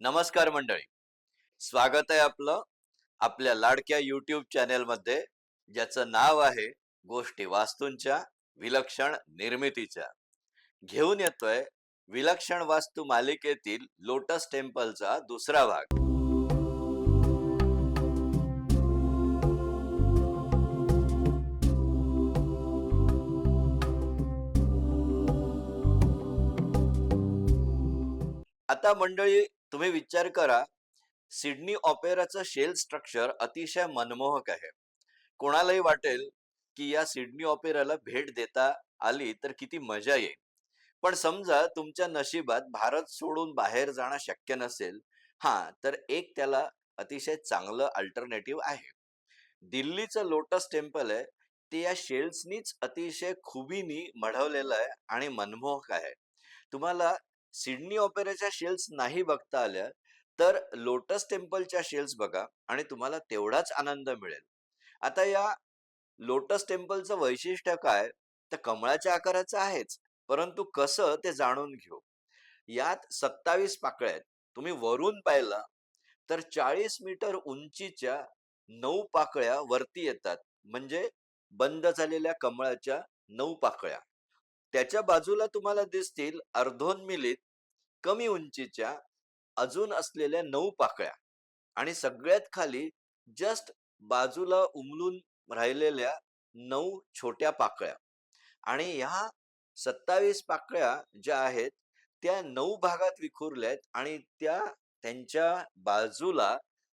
नमस्कार मंडळी. स्वागत आहे आपलं आपल्या लाडक्या युट्यूब चॅनेलमध्ये ज्याचं नाव आहे गोष्टी वास्तूंच्या विलक्षण निर्मितीच्या. घेऊन येतोय विलक्षण वास्तू मालिकेतील लोटस टेम्पलचा दुसरा भाग. आता मंडळी तुम्ही विचार करा सिडनी ऑपेराचं शेल स्ट्रक्चर अतिशय मनमोहक आहे. कोणालाही वाटेल की या सिडनी ऑपेराला भेट देता आली तर किती मजा येईल. पण समजा तुमच्या नशिबात भारत सोडून बाहेर जाणं शक्य नसेल हा तर एक त्याला अतिशय चांगलं अल्टरनेटिव्ह आहे. दिल्लीचं लोटस टेम्पल आहे ते या शेल्सनीच अतिशय खुबीनी मढवलेलं आहे आणि मनमोहक आहे. तुम्हाला सिडनी ऑपेराच्या शेल्स नाही बघता आल्या तर लोटस टेम्पलच्या शेल्स बघा आणि तुम्हाला तेवढाच आनंद मिळेल. आता या लोटस टेम्पलचं वैशिष्ट्य काय? तर कमळाच्या आकाराचं आहेच परंतु कसं ते जाणून घेऊ. यात सत्तावीस पाकळ्या आहेत. तुम्ही वरून पाहिलं तर चाळीस मीटर उंचीच्या नऊ पाकळ्या वरती येतात. म्हणजे बंद झालेल्या कमळाच्या नऊ पाकळ्या. त्याच्या बाजूला तुम्हाला दिसतील अर्धोन्मिलित कमी उंचीच्या अजून असलेल्या नऊ पाकळ्या आणि सगळ्यात खाली जस्ट बाजूला उमलून राहिलेल्या नऊ छोट्या पाकळ्या. आणि ह्या सत्तावीस पाकळ्या ज्या आहेत त्या नऊ भागात विखुरल्या आहेत आणि त्या त्यांच्या बाजूला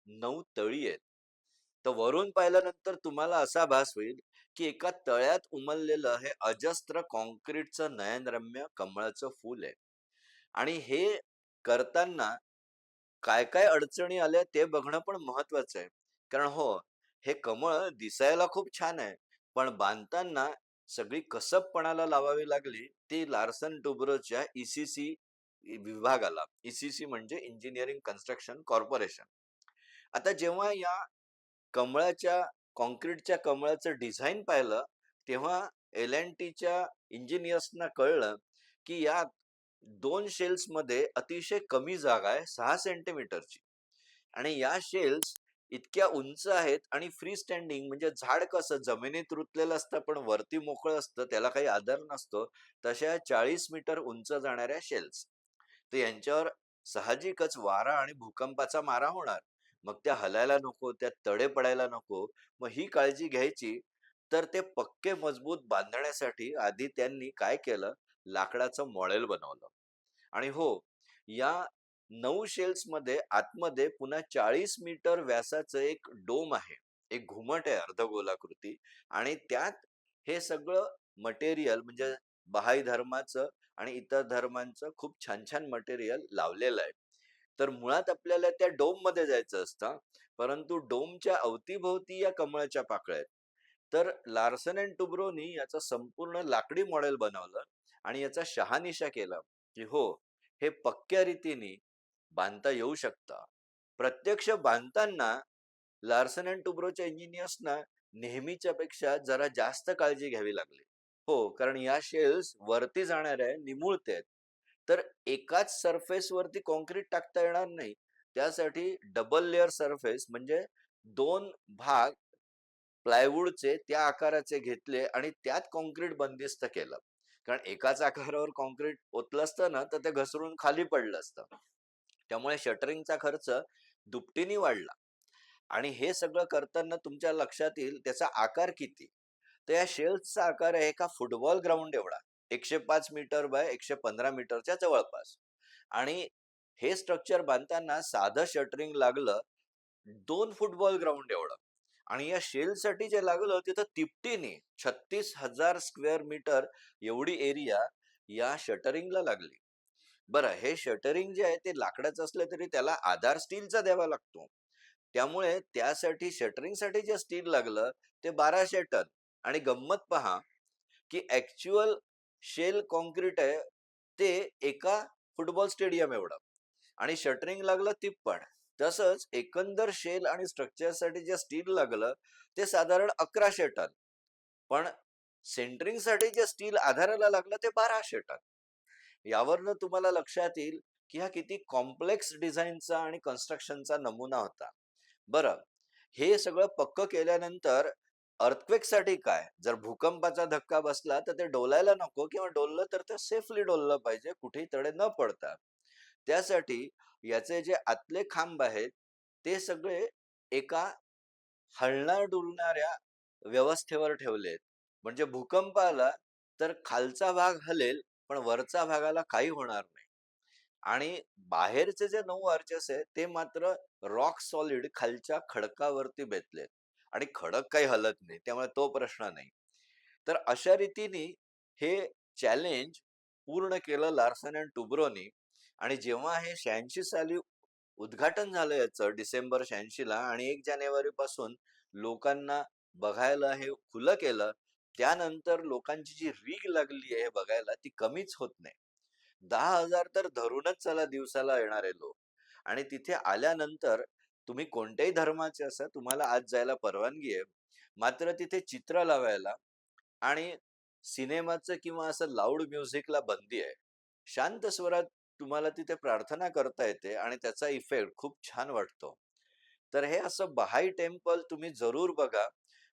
नऊ तळी आहेत. तर वरून पाहिल्यानंतर तुम्हाला असा भास होईल की एका तळ्यात उमललेलं हे अजस्त्र कॉन्क्रीटचं नयनरम्य कमळाचं फूल आहे. आणि हे करताना काय काय अडचणी आल्या ते बघणं पण महत्वाचं आहे. कारण हो हे कमळ दिसायला खूप छान आहे पण बांधताना सगळी कसबपणाला लावावी लागली ती लार्सन टुब्रोच्या ईसीसी विभागाला. ईसीसी म्हणजे इंजिनिअरिंग कन्स्ट्रक्शन कॉर्पोरेशन. आता जेव्हा या कमळाच्या कॉन्क्रीटच्या कमळाचं डिझाईन पाहिलं तेव्हा एल अँड टीच्या इंजिनियर्सना कळलं की या दोन शेल्समध्ये अतिशय कमी जागा आहे सहा सेंटीमीटरची आणि या शेल्स इतक्या उंच आहेत आणि फ्री स्टँडिंग म्हणजे झाड कसं जमिनीत रुतलेलं असतं पण वरती मोकळं असतं त्याला काही आधार नसतो तशा चाळीस मीटर उंच जाणाऱ्या शेल्स तर यांच्यावर साहजिकच वारा आणि भूकंपाचा मारा होणार. मग त्या हलायला नको त्या तडे पडायला नको. मग ही काळजी घ्यायची तर ते पक्के मजबूत बांधण्यासाठी आधी त्यांनी काय केलं? लाकडाचं मॉडेल बनवलं. आणि हो या नऊ शेल्समध्ये आतमध्ये पुन्हा चाळीस मीटर व्यासाचं एक डोम आहे. एक घुमट आहे अर्धगोलाकृती आणि त्यात हे सगळं मटेरियल म्हणजे बहाई धर्माचं आणि इतर धर्मांचं खूप छान छान मटेरियल लावलेलं आहे. तर मुळात आपल्याला त्या डोममध्ये जायचं असतं. परंतु डोमच्या अवतीभोवती या कमळाच्या पाकळ्या आहेत. तर लार्सन अँड टुब्रोनी याचं संपूर्ण लाकडी मॉडेल बनवलं. आणि याचा शहानिशा केला की हो हे पक्क्या रीतीने बांधता येऊ शकतं. प्रत्यक्ष बांधताना लार्सन अँड टुब्रोच्या इंजिनियर्सना नेहमीच्या पेक्षा जरा जास्त काळजी घ्यावी लागली. हो कारण या शेल्स वरती जाणाऱ्या निमुळते आहेत. तर एकाच सरफेसवरती कॉन्क्रीट टाकता येणार नाही. त्यासाठी डबल लेअर सरफेस म्हणजे दोन भाग प्लायवूडचे त्या आकाराचे घेतले आणि त्यात कॉन्क्रीट बंदिस्त केलं. कारण एकाच आकारावर कॉन्क्रीट ओतलं असतं ना तर ते घसरून खाली पडलं असतं. त्यामुळे शटरिंगचा खर्च दुपटीने वाढला. आणि हे सगळं करताना तुमच्या लक्षात येईल त्याचा आकार किती? तर या शेल्सचा आकार आहे एका फुटबॉल ग्राउंड एवढा. एकशे पाच मीटर बाय एकशे पंधरा मीटरच्या जवळपास. आणि हे स्ट्रक्चर बांधताना साधं शटरिंग लागलं दोन फुटबॉल ग्राउंड एवढं. आणि या शेलसाठी जे लागलं तिथं तिपटीने छत्तीस हजार स्क्वेअर मीटर एवढी एरिया या शटरिंगला लागली. बरं हे शटरिंग जे आहे ते लाकडाचं असलं तरी त्याला आधार स्टीलचा द्यावा लागतो. त्यामुळे त्यासाठी शटरिंगसाठी जे स्टील लागलं ते बाराशे टन. आणि गंमत पहा की ऍक्च्युअल शेल कॉन्क्रीट आहे ते एका फुटबॉल स्टेडियम एवढं. आणि शटरिंग लागलं तिप्पट तसंच एकंदर शेल आणि स्ट्रक्चरसाठी जे स्टील लागलं ते साधारण अकराशे टन. पण सेंटरिंगसाठी जे स्टील आधाराला लागलं ते बाराशे टन. यावरनं तुम्हाला लक्षात येईल की हा किती कॉम्प्लेक्स डिझाईनचा आणि कन्स्ट्रक्शनचा नमुना होता. बरं हे सगळं पक्क केल्यानंतर अर्थक्वेकसाठी साठी काय? जर भूकंपाचा धक्का बसला तर ते डोलायला नको किंवा डोललं तर ते सेफली डोललं पाहिजे कुठेही तडे न पडता. त्यासाठी याचे जे आतले खांब आहेत ते सगळे एका हलणार डुलणाऱ्या व्यवस्थेवर ठेवलेत म्हणजे भूकंप आला तर खालचा भाग हलेल पण वरचा भागाला काही होणार नाही. आणि बाहेरचे जे नऊ आर्चेस आहेत ते मात्र रॉक सॉलिड खालच्या खडकावरती बेतलेत आणि खडक काही हलत नाही त्यामुळे तो प्रश्न नाही. तर अशा रीतीने हे चॅलेंज पूर्ण केलं लार्सन अँड टुब्रोनी. आणि जेव्हा हे शहाऐंशी साली उद्घाटन झालं याचं डिसेंबर शहाऐंशीला आणि एक जानेवारी पासून लोकांना बघायला हे खुलं केलं त्यानंतर लोकांची जी रीग लागली आहे हे बघायला ती कमीच होत नाही. दहा हजार तर धरूनच चला दिवसाला येणारे लोक. आणि तिथे आल्यानंतर तुम्ही कोणत्याही धर्माचे असा तुम्हाला आज जायला परवानगी आहे. मात्र तिथे चित्र लावायला आणि सिनेमाचं किंवा असं लाऊड म्युझिकला बंदी आहे. शांत स्वरात तुम्हाला तिथे प्रार्थना करता येते आणि त्याचा इफेक्ट खूप छान वाटतो. तर हे असं बहाई टेम्पल तुम्ही जरूर बघा.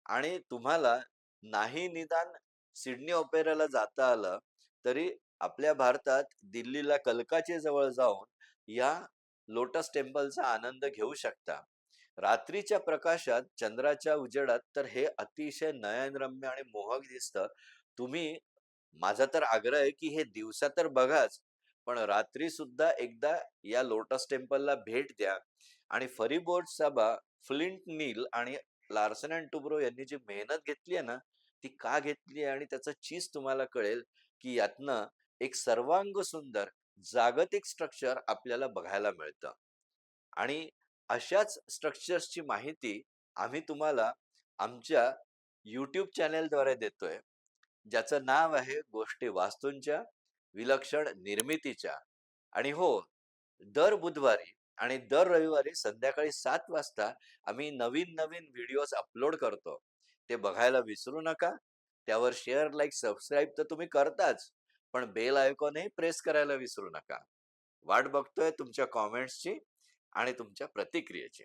आणि तुम्हाला नाही निदान सिडनी ओपेराला जाता आलं तरी आपल्या भारतात दिल्लीला कलकाचे जवळ जाऊन या लोटस टेम्पलचा आनंद घेऊ शकता. रात्रीच्या प्रकाशात चंद्राच्या उजेडात तर हे अतिशय नयनरम्य आणि मोहक दिसतं. तुम्ही माझा तर आग्रह आहे की हे दिवसा तर बघाच. पण रात्री सुद्धा एकदा या लोटस टेम्पलला भेट द्या आणि फरीबोर्ड साबा फ्लिंट नील आणि लार्सन अँड टुब्रो यांनी जी मेहनत घेतली आहे ना ती का घेतली आहे आणि त्याचं चीज तुम्हाला कळेल की यातनं एक सर्वांग सुंदर जागतिक स्ट्रक्चर आपल्याला बघायला मिळतं. आणि अशाच स्ट्रक्चर्सची माहिती आम्ही तुम्हाला आमच्या यूट्यूब चॅनेलद्वारे देतोय. ज्याचं नाव आहे गोष्टी वास्तूंच्या. विलक्षण निर्मितीच्या. आणि हो दर बुधवारी आणि दर रविवारी संध्याकाळी सात वाजता आम्ही नवीन नवीन व्हिडिओज अपलोड करतो. ते बघायला विसरू नका. त्यावर शेअर लाईक सबस्क्राईब तर तुम्ही करताच पण बेल आयकॉनही प्रेस करायला विसरू नका. वाट बघतोय तुमच्या कॉमेंट्सची आणि तुमच्या प्रतिक्रियेची.